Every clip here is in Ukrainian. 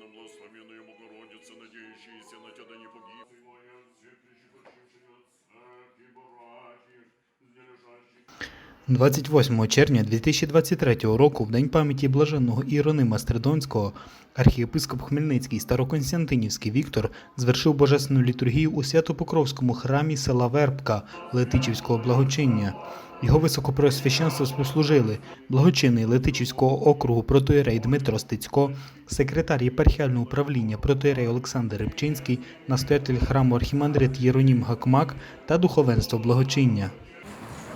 нам благословенную Богородица, надеющаяся на тебя, да не погиб. Твоя, все причепочившие от смерти, братьев, здержащих 28 червня 2023 року, в день пам'яті блаженного Іронима Стридонського, архієпископ Хмельницький Староконстантинівський Віктор звершив божественну літургію у Свято-Покровському храмі села Вербка Летичівського благочиння. Його високопросвященство спослужили благочинний Летичівського округу протоєрей Дмитро Стецько, секретар єпархіального управління протоєрей Олександр Рибчинський, настоятель храму архімандрит Єронім Гакмак та духовенство благочиння.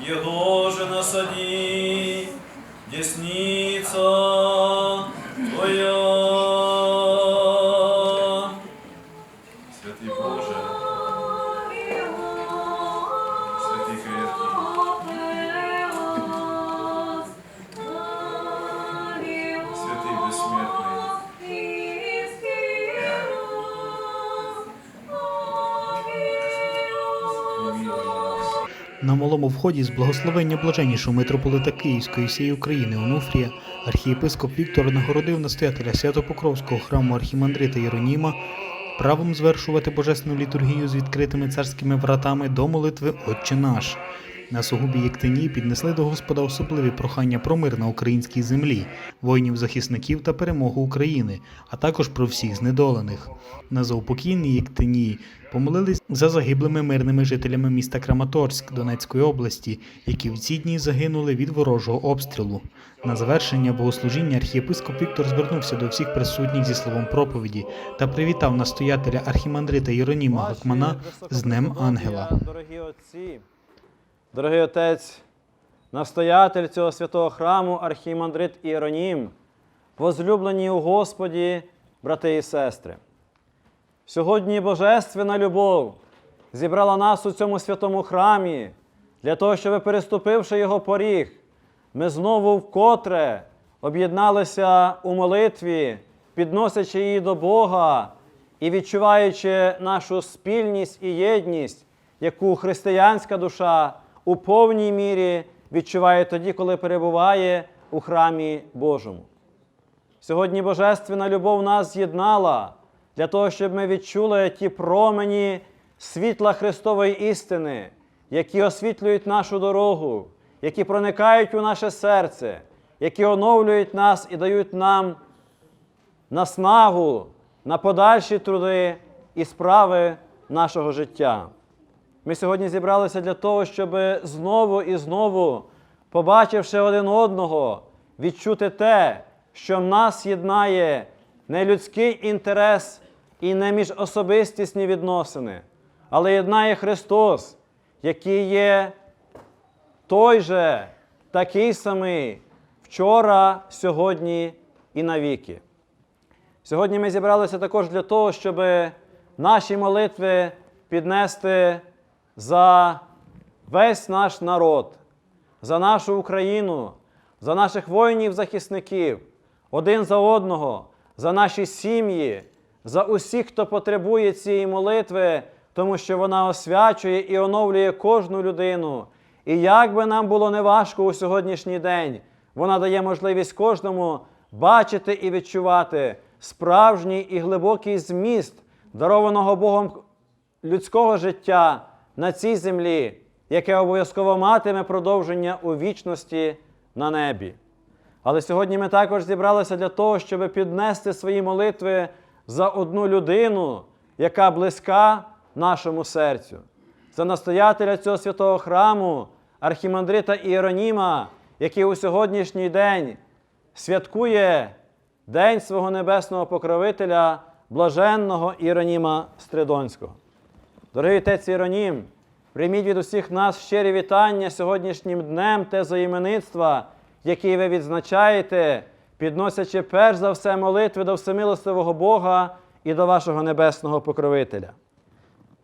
Его же десница Твоя. На малому вході з благословення блаженнішого митрополита Київської всієї України Онуфрія архієпископ Віктор нагородив настоятеля Святопокровського храму архімандрита Єроніма правом звершувати божественну літургію з відкритими царськими вратами до молитви Отче наш. На сугубі Єктині піднесли до Господа особливі прохання про мир на українській землі, воїнів-захисників та перемогу України, а також про всіх знедолених. На заупокійній Єктинії помолились за загиблими мирними жителями міста Краматорськ Донецької області, які в ці дні загинули від ворожого обстрілу. На завершення богослужіння архієпископ Віктор звернувся до всіх присутніх зі словом проповіді та привітав настоятеля архімандрита Єроніма Гакмана з Днем Ангела. Дорогі отці, дорогий отець, настоятель цього святого храму, архімандрит Іеронім, возлюблені у Господі, брати і сестри. Сьогодні Божественна любов зібрала нас у цьому святому храмі для того, щоб, переступивши його поріг, ми знову вкотре об'єдналися у молитві, підносячи її до Бога і відчуваючи нашу спільність і єдність, яку християнська душа у повній мірі відчуває тоді, коли перебуває у храмі Божому. Сьогодні Божественна любов нас з'єднала для того, щоб ми відчули ті промені світла Христової істини, які освітлюють нашу дорогу, які проникають у наше серце, які оновлюють нас і дають нам наснагу на подальші труди і справи нашого життя. Ми сьогодні зібралися для того, щоб знову і знову, побачивши один одного, відчути те, що нас єднає не людський інтерес і не міжособистісні відносини, але єднає Христос, який є той же, такий самий вчора, сьогодні і навіки. Сьогодні ми зібралися також для того, щоб наші молитви піднести за весь наш народ, за нашу Україну, за наших воїнів-захисників, один за одного, за наші сім'ї, за усіх, хто потребує цієї молитви, тому що вона освячує і оновлює кожну людину. І як би нам було неважко у сьогоднішній день, вона дає можливість кожному бачити і відчувати справжній і глибокий зміст, дарованого Богом людського життя на цій землі, яке обов'язково матиме продовження у вічності на небі. Але сьогодні ми також зібралися для того, щоб піднести свої молитви за одну людину, яка близька нашому серцю, за настоятеля цього святого храму, архімандрита Іероніма, який у сьогоднішній день святкує День свого небесного покровителя, блаженного Іероніма Стридонського. Дорогий отець Іронім, прийміть від усіх нас щирі вітання сьогоднішнім днем те заіменництва, який ви відзначаєте, підносячи перш за все молитви до всемилостивого Бога і до вашого небесного покровителя.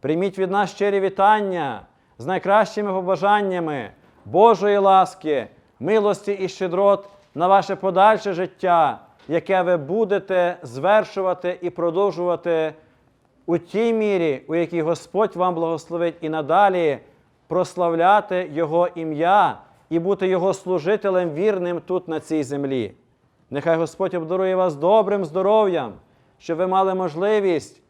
Прийміть від нас щирі вітання з найкращими побажаннями Божої ласки, милості і щедрот на ваше подальше життя, яке ви будете звершувати і продовжувати у тій мірі, у якій Господь вам благословить і надалі прославляти Його ім'я і бути Його служителем вірним тут, на цій землі. Нехай Господь обдарує вас добрим здоров'ям, щоб ви мали можливість,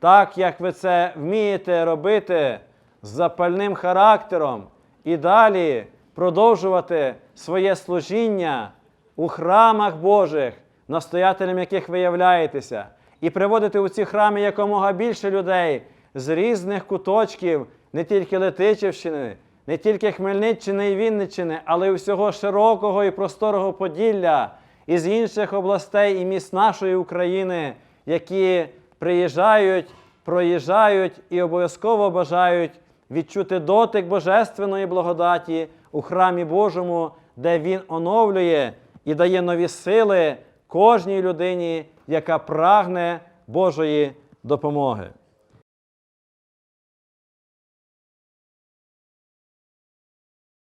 так як ви це вмієте робити з запальним характером, і далі продовжувати своє служіння у храмах Божих, настоятелем яких ви являєтеся, і приводити у ці храми якомога більше людей з різних куточків, не тільки Летичівщини, не тільки Хмельниччини і Вінниччини, але й усього широкого і просторого Поділля, і з інших областей і міст нашої України, які приїжджають, проїжджають і обов'язково бажають відчути дотик Божественної благодаті у храмі Божому, де Він оновлює і дає нові сили кожній людині, яка прагне Божої допомоги.